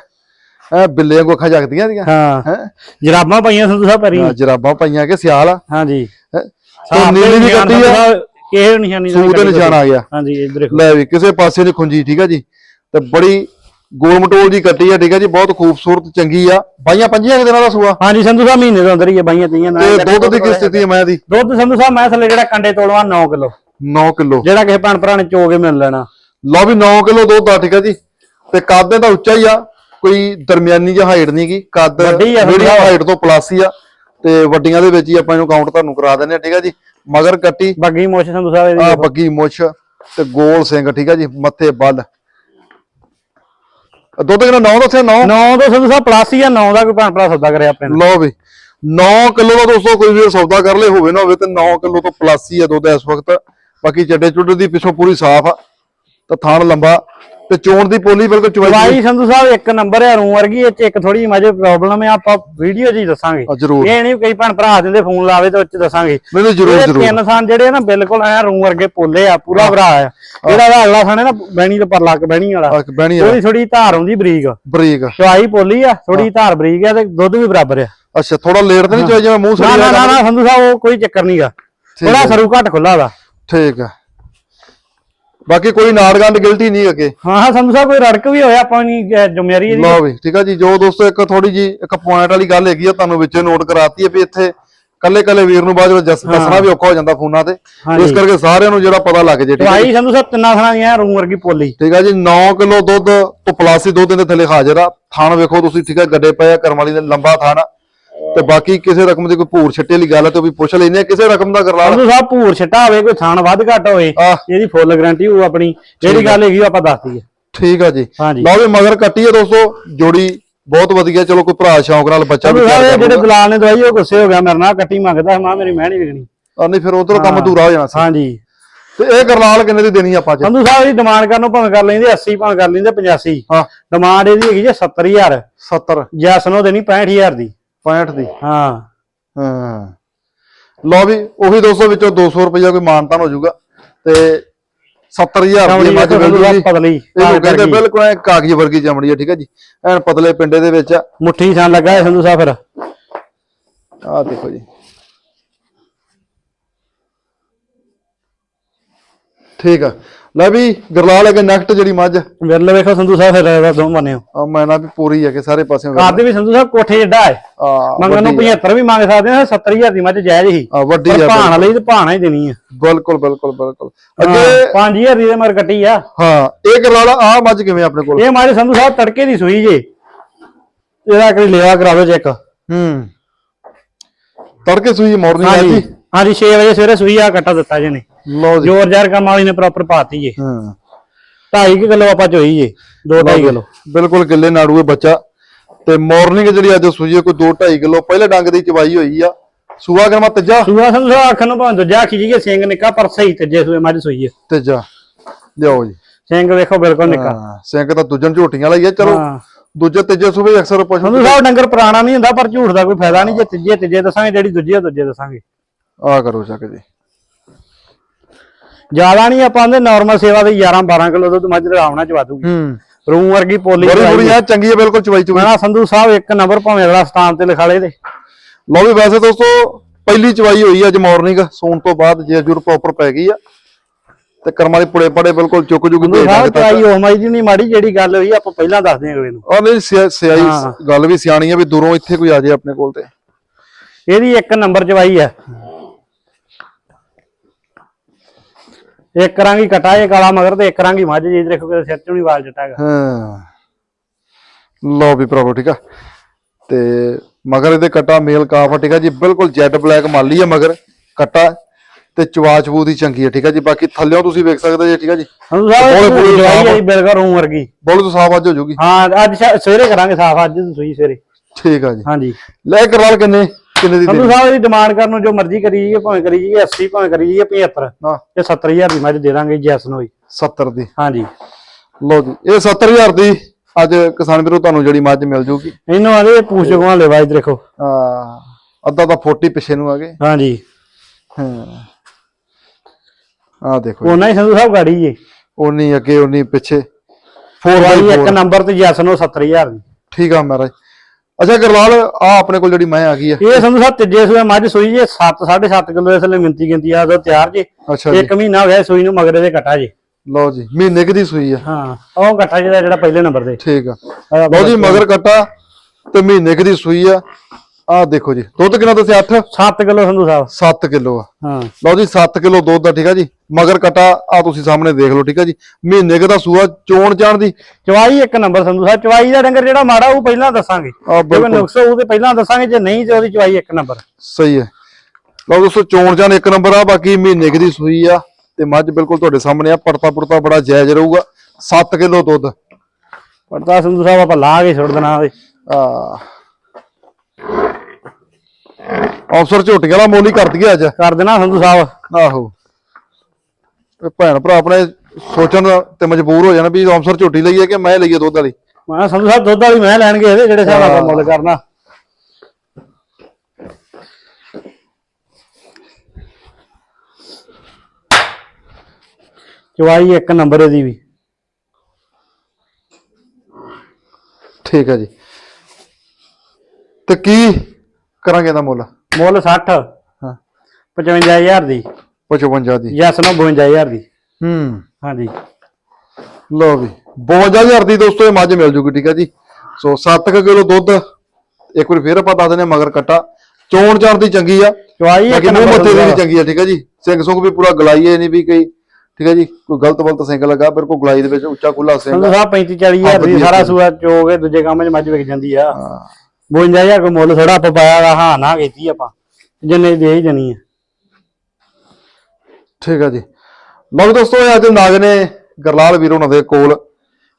ਐ ਬਿੱਲੇ ਵਾਂਗੂ ਅੱਖਾਂ ਜਗਦੀਆਂ ਦੀਆਂ ਹਾਂ। ਹੈ? ਜਰਾਬਾਂ ਪਾਈਆਂ ਸੰਧੂ ਸਾਹਿਬ ਪਰੀ ਜਰਾਬਾਂ ਪਾਈਆਂ ਕਿ ਸਿਆਲ ਆ। ਹਾਂਜੀ ਹੈਂ? ਤੇ ਨੀਲੀ ਵੀ ਨਿਸ਼ਾਨ ਕੱਟੀ ਆ। ਕਿਸੇ ਨਿਸ਼ਾਨੀ ਦਾ ਸੂਟ ਤੇ ਨਹੀਂ ਨਿਸ਼ਾਨ ਆ ਗਿਆ। ਹਾਂਜੀ ਇੱਧਰ ਦੇਖੋ। ਲੈ ਵੀ ਕਿਸੇ ਪਾਸੇ ਨਹੀਂ ਖੁੰਜੀ ਠੀਕ ਹੈ ਜੀ। ਤੇ ਬੜੀ ਗੋਲ ਮਟੋਲ ਜੀ ਕੱਟੀ ਆ ਠੀਕ ਹੈ ਜੀ ਬਹੁਤ ਖੂਬਸੂਰਤ ਚੰਗੀ ਆ। ਬਾਈਆਂ ਪੰਜੀਆਂ ਕੁ ਦਿਨਾਂ ਦਾ ਸੂਆ? ਹਾਂਜੀ ਸੰਧੂ ਸਾਹਿਬ ਮਹੀਨੇ ਦੇ ਅੰਦਰ ਹੀ ਆ ਬਾਈਆਂ ਤੀਆਂ ਤੇ ਦੁੱਧ ਦੀ ਕੀ ਸਥਿਤੀ ਹੈ ਮੈਂ ਦੀ? ਦੁੱਧ ਸੰਧੂ ਸਾਹਿਬ ਮੈਂ ਥੱਲੇ ਜਿਹੜਾ ਕੰਡੇ ਤੋਲਵਾ 9 ਕਿਲੋ। 9 ਕਿਲੋ। ਜਿਹੜਾ ਕਿਸੇ ਭੈਣ ਭਰਾ ਨੇ ਚੋ ਕੇ ਮਿਲ ਲੈਣਾ। ਲਓ ਵੀ 9 ਕਿਲੋ ਦੁੱਧ ਆ ਠੀਕ ਹੈ ਜੀ। ਤੇ ਕੱਦ ਦਾ ਉੱਚਾ ਹੀ ਆ ਕੋਈ ਦਰਮਿਆਨੀ ਜਿਹਾ ਹਾਈਟ ਨਹੀਂ ਗੀ। ਕੱਦ ਆ, ਆ। ਹਾਈਟ ਤੋਂ ਪਲੱਸ ਹੀ ਆ। ਤੇ ਵੱਡੀਆਂ ਦੇ ਵਿੱਚ ਹੀ ਆਪਾਂ ਇਹਨੂੰ ਕਾਊਂਟ ਤੁਹਾਨੂੰ ਕਰਾ ਦਿੰਦੇ ਆ ਠੀਕ ਹੈ ਜੀ। ਮਗਰ ਕੱਟੀ। ਬੱਗੀ ਮੋਸ਼ ਸੰਧੂ ਸਾਹਿਬ ਆ ਇਹਦੀ ਬੱਗੀ ਮੁੱਛ ਤੇ ਗੋਲ ਸਿੰਘ ਠੀਕ ਹੈ ਜੀ ਮੱਥੇ ਬੱਲ। ਦੁੱਧ ਕਿੰਨਾ 9 ਦੱਸਿਆ 9 9 ਤੋਂ ਸੰਧੂ ਸਾਹਿਬ ਪਲੱਸ ਹੀ ਆ 9 ਦਾ ਕੋਈ ਭੈਣ ਭਰਾ ਸੌਦਾ ਕਰਿਆ ਆਪਣੇ ਨਾਲ। ਲਓ ਵੀ 9 ਕਿਲੋ ਦਾ ਦੋਸਤੋ ਕੋਈ ਵੀ ਸੌਦਾ ਕਰ ਲੇ ਹੋਵੇ ਨਾ ਹੋਵੇ ਤੇ 9 ਕਿਲੋ ਤੋਂ ਪਲੱਸ ਹੀ ਆ ਦੁੱਧ ਇਸ ਵਕਤ। ਬਾਕੀ ਚੱਡੇ ਚੁੱਡੇ ਦੀ ਪਿੱਛੋਂ ਪੂਰੀ ਸਾਫ਼ ਆ ਤੇ ਥਾਣ ਲੰਬਾ ਤੇ ਚੋਣ ਦੀ ਪੋਲੀ ਬਿਲਕੁਲ ਚਵਾਈ ਦਵਾਈ ਸੰਧੂ ਸਾਹਿਬ ਇੱਕ ਨੰਬਰ ਹੈ ਰੂ ਵਰਗੀ ਇਹ ਚ ਇੱਕ ਥੋੜੀ ਮਜੇ ਪ੍ਰੋਬਲਮ ਹੈ ਆਪਾਂ ਵੀਡੀਓ 'ਚ ਹੀ ਦੱਸਾਂਗੇ। ਆ ਜ਼ਰੂਰ। ਇਹ ਨਹੀਂ ਕਈ ਭੈਣ ਭਰਾ ਦਿੰਦੇ ਫੋਨ ਲਾਵੇ ਤੇ ਉੱਚ ਦੱਸਾਂਗੇ। ਮੈਨੂੰ ਜ਼ਰੂਰ ਜ਼ਰੂਰ। ਤਿੰਨ ਸਾਨ ਜਿਹੜੇ ਨਾ ਬਿਲਕੁਲ ਐ ਰੂ ਵਰਗੇ ਪੋਲੇ ਆ ਪੂਰਾ ਭਰਾ ਆ। ਜਿਹੜਾ ਇਹਦਾ ਅਗਲਾ ਹੈ ਨਾ ਬਹਿਣੀ ਤੋਂ ਪਰਲਾ ਕੇ ਬਹਿਣੀ ਵਾਲਾ। ਆ ਬਹਿਣੀ ਆ ਉਹਦੀ ਥੋੜੀ ਧਾਰ ਆਉਂਦੀ ਬਰੀਕ। ਬਰੀਕ। ਚਵਾਈ ਪੋਲੀ ਆ ਥੋੜੀ ਧਾਰ ਬਰੀਕ ਆ ਤੇ ਦੁੱਧ ਵੀ ਬਰਾਬਰ ਆ। ਅੱਛਾ ਥੋੜਾ ਲੇਟ ਤਾਂ ਨਹੀਂ ਚਾਹੀਦਾ ਜਿਵੇਂ ਮੂੰਹ ਨਾ ਸੜੀ ਨਾ ਨਾ ਨਾ ਸੰਧੂ ਸਾਹਿਬ ਉਹ ਕੋਈ ਚੱਕਰ ਨਹੀਂਗਾ ਥੋੜਾ ਸਰੂ ਘੱਟ ਖੁੱਲਾ ਦਾ ਠੀਕ ਆ ਬਾਕੀ ਕੋਈ ਨਾੜਗੰਡ ਗਿਲਟੀ ਨਹੀਂ ਅੱਗੇ ਹਾਂ ਹਾਂ ਸੰਧੂ ਸਾਹਿਬ ਕੋਈ ਰੜਕ ਵੀ ਹੋਇਆ ਆਪਾਂ ਨਹੀਂ ਜ਼ਿੰਮੇਵਾਰੀ ਇਹਦੀ। ਲਓ ਵੀ ਠੀਕ ਆ ਜੀ ਜੋ ਦੋਸਤੋ ਇੱਕ ਥੋੜੀ ਜੀ ਇੱਕ ਪੁਆਇੰਟ ਵਾਲੀ ਗੱਲ ਹੈਗੀ ਆ ਤੁਹਾਨੂੰ ਵਿੱਚੇ ਨੋਟ ਕਰਾਤੀ ਹੈ ਵੀ ਇੱਥੇ ਕੱਲੇ ਕੱਲੇ ਵੀਰ ਨੂੰ ਬਾਅਦ ਵਿੱਚ ਦੱਸ- ਦੱਸਣਾ ਵੀ ਔਖਾ ਹੋ ਜਾਂਦਾ ਫੋਨਾਂ ਤੇ। ਇਸ ਕਰਕੇ ਸਾਰਿਆਂ ਨੂੰ ਜਿਹੜਾ ਪਤਾ ਲੱਗ ਜੇ ਠੀਕ ਆ ਦਵਾਈ ਸੰਧੂ ਸਾਹਿਬ ਤਿੰਨਾਂ ਥਾਂ ਦੀਆਂ ਰੂ ਵਰਗੀ ਪੋਲੀ। ਠੀਕ ਆ ਜੀ 9 ਕਿਲੋ ਦੁੱਧ ਤੋਂ ਪਲਾਸੀ ਦੁੱਧ ਦੇ ਥੱਲੇ ਹਾਜ਼ਰ ਆ। ਥਾਣ ਵੇਖੋ ਤੁਸੀਂ ਠੀਕ ਆ ਗੱਡੇ ਪਏ ਆ ਕਰਮ ਵਾਲੀ ਦੇ ਲੰਬਾ ਥਾਣ ਆ। ਤੇ ਬਾਕੀ ਕਿਸੇ ਰਕਮ ਦੀ ਕੋਈ ਭੂਰ ਛੱਟੇ ਵਾਲੀ ਗੱਲ ਹੈ ਤੇ ਉਹ ਵੀ ਪੁੱਛ ਲੈਨੇ ਆ ਕਿਸੇ ਰਕਮ ਦਾ ਕਰਲਾ ਸੰਧੂ ਸਾਹਿਬ ਭੂਰ ਛਟਾ ਹੋਵੇ ਕੋਈ ਥਾਣ ਵੱਧ ਘੱਟ ਹੋਵੇ ਆ। ਇਹਦੀ ਫੁੱਲ ਗਾਰੰਟੀ ਹੋਊ ਆਪਣੀ। ਜਿਹੜੀ ਗੱਲ ਹੈਗੀ ਉਹ ਆਪਾਂ ਦੱਸ ਦਈਏ। ਠੀਕ ਆ ਜੀ। ਹਾਂਜੀ ਲਓ ਵੀ ਮਗਰ ਕੱਟੀ ਆ ਦੋਸਤੋ ਜੋੜੀ ਬਹੁਤ ਵਧੀਆ ਚਲੋ ਕੋਈ ਭਰਾ ਸ਼ੌਂਕ ਨਾਲ ਬੱਚਾ ਵੀ ਸੰਧੂ ਸਾਹਿਬ ਇਹ ਜਿਹੜੇ ਲਊਗਾ। ਦਲਾਲ ਨੇ ਦਵਾਈ ਉਹ ਗੁੱਸੇ ਹੋ ਗਿਆ ਮੇਰੇ ਨਾਲ ਕੱਟੀ ਮੰਗਦਾ ਮਾਂ ਮੇਰੀ ਮੈਂ ਨਹੀਂ ਵਿਕਣੀ। ਆ ਨਹੀਂ ਫਿਰ ਉਧਰੋਂ ਕੰਮ ਅਧੂਰਾ ਹੋ ਜਾਣਾ ਸੀ। ਹਾਂਜੀ ਤੇ ਇਹ ਕਰਲਾਲ ਕਿੰਨੇ ਦੀ ਦੇਣੀ ਆਪਾਂ ਅੱਜ? ਸੰਧੂ ਸਾਹਿਬ ਦੀ ਡਿਮਾਂਡ ਕਰਨ ਨੂੰ ਭਾਵੇਂ ਕਰ ਲੈਂਦੇ 80 ਭਾਵੇਂ ਕਰ ਲੈਂਦੇ 85 ਹਾਂ। ਡਿਮਾਂਡ ਇਹਦੀ ਹੈਗੀ ਜੇ 70000 70 ਜੈਸਨੋ ਦੇਣੀ 65000 ਦੀ। 65 ਦੀ। ਹਾਂ। ਹਾਂ। ਲਓ ਵੀ ਉਹੀ 200 ਵਿੱਚੋਂ 200 ਰੁਪਇਆ ਕੋਈ ਮਾਨਤਾਨ ਹੋ ਜਾਊਗਾ ਤੇ 70000 ਚਮੜੀ ਦੀ ਮੱਝ ਮਿਲ ਜੂਗੀ ਪਤਲੀ ਇਹਨੂੰ ਕਹਿੰਦੇ ਬਿਲਕੁਲ ਐ ਕਾਗਜ਼ ਵਰਗੀ ਚਮੜੀ ਹੈ ਠੀਕ ਹੈ ਜੀ। ਐਨ ਪਤਲੇ ਪਿੰਡੇ ਦੇ ਵਿੱਚ ਆ। ਮੁੱਠੀ ਥਾਂ ਲੱਗਾ ਹੈ ਸੰਧੂ ਸਾਹਿਬ ਫਿਰ। ਆਹ ਦੇਖੋ ਜੀ। ਠੀਕ ਆ। ਲੈ ਵੀ ਗਰਲਾਲ ਹੈਗੇ ਨੈਕਟ ਜਿਹੜੀ ਮੱਝ। ਵਿਰਲ ਵੇਖੋ ਸੰਧੂ ਸਾਹਿਬ ਫਿਰ ਦੋ ਬੰਨੇ ਆ ਮੈਂ ਨਾ ਵੀ ਪੂਰੀ ਹੈ ਕਿ ਸਾਰੇ ਪਾਸਿਓਂ ਕਾਦ ਵੀ ਸੰਧੂ ਸਾਹਿਬ ਕੋਠੇ ਜਿੱਡਾ ਹੈ। ਆ ਮੰਗਣ ਨੂੰ 75 ਵੀ ਮੰਗ ਸਕਦੇ ਆ 70000 ਦੀ ਮੱਝ ਜਾਇਜ਼ ਹੀ। ਆ ਵੱਡੀ ਹੈ ਭਾਣ ਲਈ ਤੇ ਭਾਣਾ ਹੀ ਦੇਣੀ ਆ। ਬਿਲਕੁਲ ਬਿਲਕੁਲ ਬਿਲਕੁਲ। ਅੱਗੇ 5000 ਦੀ ਮਰ ਕੱਟੀ ਆ। ਹਾਂ ਇਹ ਗਰਲਾਲ ਆ ਮੱਝ ਕਿਵੇਂ ਆਪਣੇ ਕੋਲ? ਇਹ ਮਾਰੇ ਸੰਧੂ ਸਾਹਿਬ ਤੜਕੇ ਦੀ ਸੂਈ ਜੇ। ਇਹਦਾ ਕਰੀ ਲਿਆ ਕਰਾ ਦਿਓ ਚੈੱਕ। ਹੂੰ। ਤੜਕੇ ਸੂਈ ਮਾਰਨਿੰਗ ਆ ਜੀ। ਹਾਂਜੀ 6 ਵਜੇ ਸਵੇਰੇ ਸੂਈ ਆ ਕੱਟਾ ਦਿੱਤਾ ਜੇ ਨੇ ਲਓ ਜੀ। ਜੋਰ ਜਾਰ ਕੰਮ ਵਾਲੀ ਨੇ ਪ੍ਰੋਪਰ ਪਾਤੀ ਜੇ। ਹਾਂ। 2.5 ਕਿਲੋ ਆਪਾਂ ਚੋਈ ਜੇ 2.5 ਕਿਲੋ। ਬਿਲਕੁਲ ਗਿੱਲੇ ਨਾੜੂ ਹੈ ਬੱਚਾ। ਤੇ ਮਾਰਨਿੰਗ ਜਿਹੜੀ ਅੱਜ ਸੂਈ ਕੋਈ 2.5 ਕਿਲੋ। ਪਹਿਲੇ ਡੰਗ ਦੀ ਚਵਾਈ ਹੋਈ ਆ। ਸੂਆ ਕਰਮਾ ਤੀਜਾ? ਸੂਆ ਸਾਹਿਬ ਅੱਖ ਨੂੰ ਭਾਵੇਂ ਦੂਜਾ ਖਿਜੀ ਕੇ ਸਿੰਘ ਨਿੱਕਾ ਪਰ ਸਹੀ ਤੇ ਜੇ ਸੂਏ ਮੱਝ ਸੂਈ ਹੈ। ਤੀਜਾ। ਲਿਆਓ ਜੀ। ਸਿੰਘ ਵੇਖੋ ਬਿਲਕੁਲ ਨਿੱਕਾ। ਸਿੰਘ ਤਾਂ ਦੂਜਨ ਝੋਟੀਆਂ ਆ ਚਲੋ। ਦੂਜੇ ਤੀਜੇ ਸੂਬੇ ਅਕਸਰ ਪਸ਼ੂ ਸੰਧੂ ਸਾਹਿਬ ਡੰਗਰ ਪੁਰਾਣਾ ਨਹੀਂ ਹੁੰਦਾ ਪਰ ਝੂਠ ਦਾ ਕੋਈ ਫਾਇਦਾ ਨਹੀਂ ਜੇ ਤੀਜੇ ਤੀਜੇ ਦੱਸਾਂਗੇ ਜਿਹੜੀ ਦੂਜੀ ਆ ਦੂਜੇ ਦੱਸਾਂਗੇ। ਆ ਕਰੋ ਚੱਕ ਜੀ। ਜ਼ਿਆਦਾ ਨਹੀਂ ਆਪਾਂ ਦੇ ਨਾਰਮਲ ਸੇਵਾ ਦੇ 11 12 ਕਿਲੋ ਦੁੱਧ ਮੱਝ ਰਾਵਣਾ ਚਵਾ ਦੂਗੀ ਹੂੰ। ਰੂਮ ਵਰਗੀ ਪੋਲੀ ਬੜੀ ਬੁਰੀ ਆ ਚੰਗੀ ਹੈ ਬਿਲਕੁਲ ਚਵਾਈ ਚਵਾਈ। ਮੈਂ ਨਾ ਸੰਧੂ ਸਾਹਿਬ ਇੱਕ ਨੰਬਰ ਭਾਵੇਂ ਅਗਲਾ ਸਥਾਨ ਤੇ ਲਿਖਾ ਲੇ ਦੇ ਲਓ ਵੀ ਵੈਸੇ ਦੋਸਤੋ ਪਹਿਲੀ ਚਵਾਈ ਹੋਈ ਅੱਜ ਮਾਰਨਿੰਗ ਸੌਣ ਤੋਂ ਬਾਅਦ ਜੇ ਜੁਰ ਪ੍ਰੋਪਰ ਪੈ ਗਈ ਆ ਤੇ ਕਰਮਾਂ ਦੇ ਪੁੜੇ ਪੜੇ ਬਿਲਕੁਲ ਚੁੱਕ ਜੁਗ ਦੇ ਤੱਕ ਚਵਾਈ ਉਹ ਮਾਈ ਦੀ ਨਹੀਂ ਮਾੜੀ ਜਿਹੜੀ ਗੱਲ ਹੋਈ ਆਪਾਂ ਪਹਿਲਾਂ ਦੱਸਦੇ ਹਾਂ ਅਗਲੇ ਨੂੰ। ਆ ਨਹੀਂ ਸਿਆ- ਸਿਆਈ। ਗੱਲ ਵੀ ਸਿਆਣੀ ਆ ਵੀ ਦੂਰੋਂ ਇੱਥੇ ਕੋਈ ਆ ਜਾਏ ਆਪਣੇ ਕੋਲ ਤੇ। ਇਹਦੀ ਇੱਕ ਨੰਬਰ ਚਵਾਈ ਆ। ਇੱਕ ਰੰਗੀ ਕਟਾ ਇਹ ਕਾਲਾ ਮਗਰ ਤੇ ਇੱਕ ਰੰਗੀ ਮੱਝ ਜੀ ਦੇਖੋ ਕਿ ਸਿਰ ਚੋਂ ਨਹੀਂ ਵਾਲ ਜਟਾ ਹੈਗਾ। ਹਾਂ। ਲਓ ਵੀ ਭਰਾਵੋ ਠੀਕ ਆ? ਤੇ ਮਗਰ ਇਹਦੇ ਕਟਾ ਮੇਲ ਕਾਫ ਠੀਕ ਆ ਜੀ? ਬਿਲਕੁਲ ਜੈਡ ਬਲੈਕ ਮਾਲੀ ਆ ਮਗਰ ਕਟਾ। ਤੇ ਚਵਾਚਬੂ ਦੀ ਚੰਗੀ ਆ ਠੀਕ ਆ ਜੀ? ਬਾਕੀ ਥੱਲਿਓਂ ਤੁਸੀਂ ਵੇਖ ਸਕਦੇ ਜੀ ਠੀਕ ਆ ਜੀ? ਬੋਲੇ- ਸਾਫ਼ ਆ। ਆਈ ਬਿਲਕੁਲ ਰੂਮ ਵਰਗੀ ਬੋਲ ਤੋਂ ਸਾਫ਼ ਅੱਜ ਹੋ ਜੂਗੀ। ਹਾਂ ਅੱਜ ਸਵੇਰੇ ਕਰਾਂਗੇ ਸਾਫ਼ ਅੱਜ ਸੂਈ ਸਵੇਰੇ। ਠੀਕ ਆ ਜੀ। ਹਾਂਜੀ। ਲੈ ਕਰਵਾਲ ਕਿੰਨੇ? ਕਿੰਨੇ ਦੀ ਸੰਧੂ ਸਾਹਿਬ ਦੀ ਡਿਮਾਂਡ ਕਰਨ ਨੂੰ ਜੋ ਮਰਜ਼ੀ ਕਰੀ ਜਾਈਏ ਭਾਵੇਂ ਕਰੀ ਜਾਈਏ 80 ਭਾਵੇਂ ਕਰੀ ਜਾਈਏ 75 ਹਾਂ। ਇਹ 70000 ਦੀ ਮੱਝ ਦੇ ਦਾਂਗੇ ਜੈਸ ਨੂੰ ਹੀ 70 ਦੀ। ਹਾਂਜੀ। ਲਓ ਜੀ ਇਹ 70000 ਦੀ ਅੱਜ ਕਿਸਾਨ ਵੀਰੋ ਤੁਹਾਨੂੰ ਜਿਹੜੀ ਮੱਝ ਮਿਲ ਜੂਗੀ। ਇਹਨੂੰ ਆਦੇ ਪੂਛ ਜਗਵਾ ਲੈ ਵਾਜ ਦੇਖੋ। ਆ ਅੱਧਾ ਤਾਂ 40 ਪਿੱਛੇ ਨੂੰ ਆ ਗਏ। ਹਾਂਜੀ। ਹਾਂ। ਆ ਦੇਖੋ ਜੀ। ਉਹਨਾਂ ਹੀ ਸੰਧੂ ਸਾਹਿਬ ਗਾੜੀ ਜੇ। ਉਨੀ ਅੱਗੇ ਉਨੀ ਪਿੱਛੇ। 4 ਵਾਲੀ ਬਾਈ ਇੱਕ ਨੰਬਰ ਤੇ ਜੈਸ ਨੂੰ 70000 ਦੀ। ਠੀਕ ਆ ਮਹਾਰਾਜ। ਅੱਛਾ ਗਰਲਾਲ ਆ ਆਪਣੇ ਕੋਲ ਜਿਹੜੀ ਮੈਂ ਆ ਗਈ ਆ। ਇਹ ਸੰਧੂ ਸਾਹਿਬ ਤੀਜੇ ਸੂਏ ਮੱਝ ਸੂਈ ਜੇ 7 7.5 ਕਿਲੋ ਇਸ ਲਈ ਮਿੰਤੀ ਗਿੰਤੀ ਆ ਉਹ ਤਿਆਰ ਜੇ। ਅੱਛਾ ਜੀ। ਇੱਕ ਮਹੀਨਾ ਹੋ ਗਿਆ ਸੂਈ ਨੂੰ ਮਗਰੇ ਦੇ ਕਟਾ ਜੇ। ਲਓ ਜੀ ਮਹੀਨੇ ਕੁ ਦੀ ਸੂਈ ਆ। ਹਾਂ ਉਹ ਕਟਾ ਜਿਹੜਾ ਜਿਹੜਾ ਪਹਿਲੇ ਨੰਬਰ ਤੇ। ਠੀਕ ਆ। ਲਓ ਜੀ ਮਗਰ ਕੱਟਾ ਤੇ ਮਹੀਨੇ ਕੁ ਦੀ ਸੂਈ ਆ। ਆ ਦੇਖੋ ਜੀ ਦੁੱਧ ਕਿੰਨਾ ਦੱਸਿਆ 8 7 ਕਿਲੋ ਸੰਧੂ ਸਾਹਿਬ। 7 ਕਿਲੋ ਆ। ਹਾਂ। ਲਓ ਜੀ 7 ਕਿਲੋ ਦੁੱਧ ਆ ਠੀਕ ਆ ਜੀ। ਮਗਰ ਕਟਾ ਆ ਤੁਸੀਂ ਸਾਹਮਣੇ ਦੇਖ ਲਓ ਠੀਕ ਆ ਜੀ। ਮਹੀਨੇ ਕੁ ਦਾ ਸੂਆ ਚੋਣ ਚਾਣ ਦੀ। ਚਵਾਈ ਇੱਕ ਨੰਬਰ ਸੰਧੂ ਸਾਹਿਬ ਚਵਾਈ ਦਾ ਡੰਗਰ ਜਿਹੜਾ ਮਾੜਾ ਉਹ ਪਹਿਲਾਂ ਦੱਸਾਂਗੇ। ਜੇ ਨੁਕਸ ਤੇ ਪਹਿਲਾਂ ਦੱਸਾਂਗੇ ਜੇ ਨਹੀਂ ਤੇ ਉਹਦੀ ਚਵਾਈ ਇੱਕ ਨੰਬਰ। ਸਹੀ ਹੈ। ਲਓ ਦੋਸਤੋ ਚੋਣ ਚਾਣ ਇੱਕ ਨੰਬਰ ਆ ਬਾਕੀ ਮਹੀਨੇ ਕੁ ਦੀ ਸੂਈ ਆ। ਤੇ ਮੱਝ ਬਿਲਕੁਲ ਤੁਹਾਡੇ ਸਾਹਮਣੇ ਆ ਪੜਤਾ ਪੁੜਤਾ ਬੜਾ ਜਾਇਜ਼ ਰਹੂਗਾ। 7 ਕਿਲੋ ਦੁੱਧ। ਪੜਦਾ ਸੰਧੂ ਸਾਹਿਬ ਆਪਾਂ ਲਾ ਕੇ ਛੱਡ ਦੇਣਾ ਉਹਦੇ ਆ। ਅਫਸਰ ਝੋਟੀ ਵਾਲਾ ਮੋਲੀ ਕਰ ਦਈਏ ਅੱਜ। ਕਰ ਦੇਣਾ ਸੰਧੂ ਸਾਹਿਬ। ਆਹੋ। ਇਹ ਭੈਣ ਭਰਾ ਆਪਣੇ ਸੋਚਣ ਤੇ ਮਜਬੂਰ ਹੋ ਜਾਣ ਵੀ ਅਫਸਰ ਝੋਟੀ ਲਈਏ ਕਿ ਮੈਂ ਲਈਏ ਦੁੱਧ ਵਾਲੀ। ਮੈਂ ਸੰਧੂ ਸਾਹਿਬ ਦੁੱਧ ਵਾਲੀ ਮੈਂ ਲੈਣਗੇ ਇਹਦੇ ਜਿਹੜੇ ਨਾਲ ਆਪਾਂ ਮੁੱਲ ਕਰਨਾ। ਚਵਾਈ ਇੱਕ ਨੰਬਰ ਇਹਦੀ ਵੀ। ਠੀਕ ਹੈ ਜੀ। ਤੇ ਕੀ ਕਰਾਂਗੇ ਇਹਦਾ ਮੁੱਲ। ਮੁੱਲ 60 ਹਾਂ। 55000 ਦੀ। 55 ਦੀ। ਯੈਸ ਨਾ 52000 ਦੀ। ਹੂੰ। ਹਾਂਜੀ। ਲਓ ਵੀ 52000 ਦੀ ਦੋਸਤੋ ਇਹ ਮੱਝ ਮਿਲ ਜੂਗੀ ਠੀਕ ਹੈ ਜੀ। ਸੋ 7 ਕਿਲੋ ਦੁੱਧ ਇੱਕ ਵਾਰ ਫੇਰ ਆਪਾਂ ਦੱਸ ਦਿੰਦੇ ਮਗਰ ਕੱਟਾ। ਚੋਣ ਚਾਣ ਦੀ ਚੰਗੀ ਆ। ਚਵਾਈ ਇੱਕ ਨੰਬਰ ਮੱਥੇ ਦੀ ਚੰਗੀ ਆ ਠੀਕ ਹੈ ਜੀ। ਸਿੰਘ ਸੁੰਗ ਵੀ ਪੂਰਾ ਗਲਾਈਏ ਨਹੀਂ ਵੀ ਕਈ ਠੀਕ ਹੈ ਜੀ। ਕੋਈ ਗਲਤ ਬਲਤ ਸਿੰਘ ਲੱਗਾ ਫਿਰ ਕੋਈ ਗਲਾਈ ਦੇ ਵਿੱਚ ਉੱਚਾ ਖੁੱਲਾ ਸਿੰਘ ਸਾਹਿਬ 35 40000 ਦੀ ਸਾਰਾ। ਸੂਆ ਚੋਗੇ ਦੂਜੇ ਕੰਮ 'ਚ ਮੱਝ ਵਿਕ ਜਾਂਦੀ ਆ। ਹਾਂ। 52000 ਕੋਈ ਮੁੱਲ ਥੋੜਾ ਆਪਾਂ ਪਾਇਆ ਵਾ, ਹਾਂ ਨਾ ਕੀਤੀ ਆਪਾਂ ਜਿੰਨੇ ਦੀ ਹੀ ਜਣੀ ਆ। ਠੀਕ ਹੈ ਜੀ। ਲਓ ਦੋਸਤੋ ਇਹ ਅੱਜ ਨਾਗ ਨੇ ਗਰਲਾਲ ਵੀਰ ਉਹਨਾਂ ਦੇ ਕੋਲ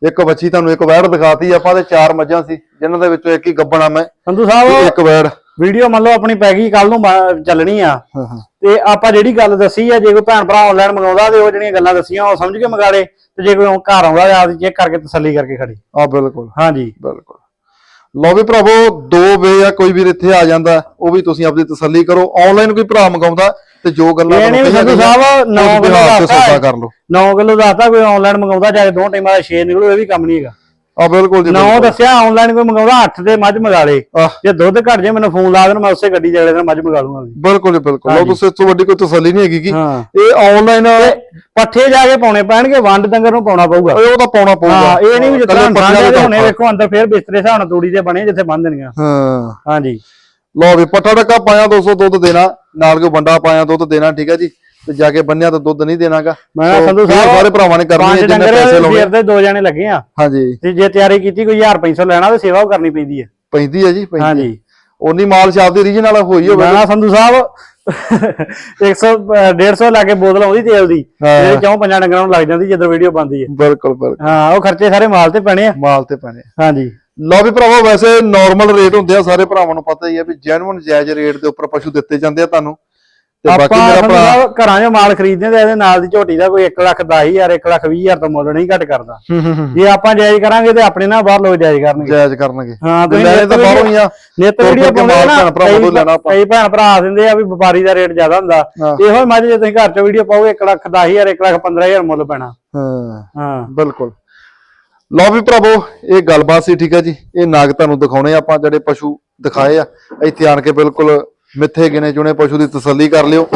ਇੱਕ ਬੱਚੀ ਤੁਹਾਨੂੰ ਇੱਕ ਵੈੜ ਦਿਖਾਤੀ ਆਪਾਂ ਤੇ ਚਾਰ ਮੱਝਾਂ ਸੀ ਜਿਨ੍ਹਾਂ ਦੇ ਵਿੱਚੋਂ ਇੱਕ ਹੀ ਗੱਬਣਾ ਮੈਂ ਸੰਧੂ ਤੇ ਸਾਹਿਬ ਇੱਕ ਵੈੜ। ਵੀਡੀਓ ਮੰਨ ਲਓ ਆਪਣੀ ਪੈ ਗਈ ਕੱਲ ਨੂੰ ਮ- ਚੱਲਣੀ ਆ। ਹਾਂ ਹਾਂ। ਤੇ ਆਪਾਂ ਜਿਹੜੀ ਗੱਲ ਦੱਸੀ ਆ ਜੇ ਕੋਈ ਭੈਣ ਭਰਾ ਆਨਲਾਈਨ ਮੰਗਾਉਂਦਾ ਤੇ ਉਹ ਜਿਹੜੀਆਂ ਗੱਲਾਂ ਦੱਸੀਆਂ ਉਹ ਸਮਝ ਕੇ ਮੰਗਾ ਲੇ ਤੇ ਜੇ ਕੋਈ ਘਰ ਆਉਂਦਾ ਤੇ ਆਪਦੀ ਚੈੱਕ ਕਰਕੇ ਤਸੱਲੀ ਕਰਕੇ ਖੜੀ। ਆ ਬਿਲਕੁਲ। ਹਾਂਜੀ। ਬਿਲਕੁਲ। ਲਓ ਵੀ ਭਰਾਵੋ ਦੋ ਵੇ ਆ ਕੋਈ ਵੀਰ ਇੱਥੇ ਆ ਜਾਂਦਾ ਉਹ ਵੀ ਤੁਸੀਂ ਆਪਣੀ ਤਸੱਲੀ ਕਰੋ। ਆਨਲਾਈਨ ਕੋਈ ਭਰਾ ਮੰਗਾਉਂਦਾ ਤੇ ਜੋ ਗੱਲਾਂ ਇਹ ਨਹੀਂ ਵੀ ਤੁਹਾਨੂੰ ਸੰਧੂ ਕਹੀਆਂ ਸਾਹਿਬ ਉਸ 9 ਕਿਲੋ ਤੇ ਦੱਸਦਾ ਸੌਦਾ ਕਰ ਲਓ। 9 ਕਿਲੋ ਦੱਸਦਾ ਕੋਈ ਆਨਲਾਈਨ ਮੰਗਾਉਂਦਾ ਚਾਹੇ ਦੋ ਟਾਈਮਾਂ ਦਾ 6 ਨਿਕਲੂ ਇਹ ਵੀ ਕੰਮ ਨਹੀਂ ਹੈਗਾ। ਆ ਬਿਲਕੁਲ ਜੀ ਨੌ। ਦੱਸਿਆ ਆਨਲਾਈਨ ਕੋਈ ਮੰਗਾਉਂਦਾ 8 ਤੇ ਮੱਝ ਮੰਗਾ ਲੇ। ਜੇ ਦੁੱਧ ਘਟ ਜੇ ਮੈਨੂੰ ਫੋਨ ਲਾ ਦੇਣ ਮੈਂ ਉਸੇ ਗੱਡੀ ਜਿਹੜੇ ਦਿਨ ਮੱਝ ਮੰਗਾ ਲੂੰਗਾ। ਬਿਲਕੁਲ ਜੀ ਬਿਲਕੁਲ। ਹਾਂਜੀ। ਤੁਸੀਂ ਇਸ ਤੋਂ ਵੱਡੀ ਕੋਈ ਤਸੱਲੀ ਨਹੀਂ ਹੈਗੀ। ਹਾਂ। ਇਹ ਆਨਲਾਈਨ ਪੱਠੇ ਜਾ ਕੇ ਪਾਉਣੇ ਪੈਣਗੇ ਵੰਡ ਡੰਗਰ ਨੂੰ ਪਾਉਣਾ ਪਊਗਾ। ਉਹ ਤਾਂ ਪਾਉਣਾ ਪਊਗਾ। ਹਾਂ ਇਹ ਨਹੀਂ ਵੀ ਜਿੱਦਾਂ ਠੰਡੇ ਦੇ ਦੇ ਹੁਣੇ ਵੇਖੋ ਅੰਦਰ ਫੇਰ ਬਿਸਤਰੇ ਹਿਸਾਬ ਨਾਲ ਤੂੜੀ ਦੇ ਬਣੇ ਜਿੱਥੇ ਬੰਨ ਦੇਣੀਆਂ। ਹਾਂ। ਹਾਂਜੀ। ਲਓ ਵੀ ਪੱਠਾ ਡੱਕਾ ਪਾਇਆ 200 ਦੁੱਧ ਦੇਣਾ। ਨਾਲ ਕੋਈ ਬੰਡਾ ਪਾਇਆ ਦੁੱਧ ਦੇਣਾ ਠੀਕ ਹੈ ਜੀ। ਤੇ ਜਾ ਕੇ ਬੰਨਿਆ ਤਾਂ ਦੁੱਧ ਨਹੀਂ ਦੇਣਾਗਾ। ਮੈਂ ਕਿਹਾ ਸੰਧੂ ਸਾਹਿਬ ਸਾਰੇ ਭਰਾਵਾਂ ਨੇ ਕਰਨੀ ਹੈ ਜਿੰਨੇ ਪੈਸੇ ਲਾਉਣੇ। ਫੇਰ ਦੇ ਦੋ ਜਣੇ ਲੱਗੇ ਆ। ਹਾਂਜੀ। ਤੇ ਜੇ ਤਿਆਰੀ ਕੀਤੀ ਕੋਈ 1500 ਲੈਣਾ ਤੇ ਸੇਵਾ ਉਹ ਕਰਨੀ ਪੈਂਦੀ ਹੈ। ਪੈਂਦੀ ਹੈ ਜੀ ਪੈਂਦੀ ਹਾਂਜੀ। ਉਨੀ ਮਾਲ ਸ਼ਾਪ ਦੀ ਰੀਜਨ ਵਾਲਾ ਹੋਈ ਹੋਵੇ ਮੈਂ ਸੰਧੂ ਸਾਹਿਬ 100 150 ਲਾ ਕੇ ਬੋਤਲ ਆਉਂਦੀ ਤੇਲ ਦੀ। ਜਿਹੜੇ ਚੌਂ ਪੰਜਾਂ ਡੰਗਰਾਂ ਨੂੰ ਲੱਗ ਜਾਂਦੀ ਜਦੋਂ ਵੀਡੀਓ ਬਣਦੀ ਹੈ। ਬਿਲਕੁਲ ਬਿਲਕੁਲ। ਹਾਂ ਉਹ ਖਰਚੇ ਸਾਰੇ ਮਾਲ ਤੇ ਪੈਣੇ ਆ। ਮਾਲ ਤੇ ਪੈਣੇ ਹਾਂਜੀ। ਲਓ ਵੀ ਭਰਾਵੋ ਵੈਸੇ ਨਾਰਮਲ ਰੇਟ ਹੁੰਦੇ ਆ ਸਾਰੇ ਭਰਾਵਾਂ ਨੂੰ ਪਤਾ ਹੀ ਆ ਵੀ ਜੈਨੂਇਨ ਜਾਇਜ਼ ਰੇਟ ਦੇ ਉੱਪਰ ਪਸ਼ੂ ਦਿੱਤੇ ਜਾਂਦੇ ਆ ਤੁਹਾਨੂੰ। ਤੇ ਬਾਕੀ ਮੇਰਾ ਭਰਾ ਘਰਾਂ 'ਚੋਂ ਮਾਲ ਖਰੀਦਦੇ ਤੇ ਇਹਦੇ ਨਾਲ ਦੀ ਝੋਟੀ ਦਾ ਕੋਈ 1 ਲੱਖ 10000 1 ਲੱਖ 20000 ਤੋਂ ਮੁੱਲ ਨਹੀਂ ਘਟ ਕਰਦਾ। ਜੇ ਆਪਾਂ ਜਾਇਜ਼ ਕਰਾਂਗੇ ਤੇ ਆਪਣੇ ਨਾਲ ਬਾਹਰ ਲੋਕ ਜਾਇਜ਼ ਕਰਨਗੇ। ਜਾਇਜ਼ ਕਰਨਗੇ। ਹਾਂ ਤੁਸੀਂ ਲੈਣੇ ਤਾਂ ਬਾਹਰੋਂ ਹੀ ਆ। ਨਿੱਤ ਵੀਡੀਓ ਪਾਉਂਦੇ ਨਾ ਕਈ- ਲੈਣਾ ਆਪਾਂ। ਕਈ ਭੈਣ ਭਰਾ ਦਿੰਦੇ ਆ ਵੀ ਵਪਾਰੀ ਦਾ ਰੇਟ ਜ਼ਿਆਦਾ ਹੁੰਦਾ। ਇਹੋ ਮੱਝ ਜੇ ਤੁਸੀਂ ਘਰ 'ਚ ਵੀਡੀਓ ਪਾਓਗੇ 1 ਲੱਖ 10000 1 ਲੱਖ 15000 ਮੁੱਲ ਪੈਣਾ। ਹਾਂ। ਹਾਂ। ਬਿਲਕੁਲ। ਲਓ ਵੀ ਭਰਾਵੋ ਇਹ ਗੱਲਬਾਤ ਸੀ ਠੀਕ ਹੈ ਜੀ। ਇਹ ਨਾਗ ਤੁਹਾਨੂੰ ਦਿਖਾਉਣੇ ਆ ਆਪਾਂ ਜਿਹੜੇ ਪਸ਼ੂ ਦਿਖਾਏ ਆ। ਇੱਥੇ ਆਣ ਕੇ ਬਿਲਕੁਲ ਮਿੱਥੇ ਗਿਣੇ ਚੁਣੇ ਪਸ਼ੂ ਦੀ ਤਸੱਲੀ ਕਰ ਲਿਓ।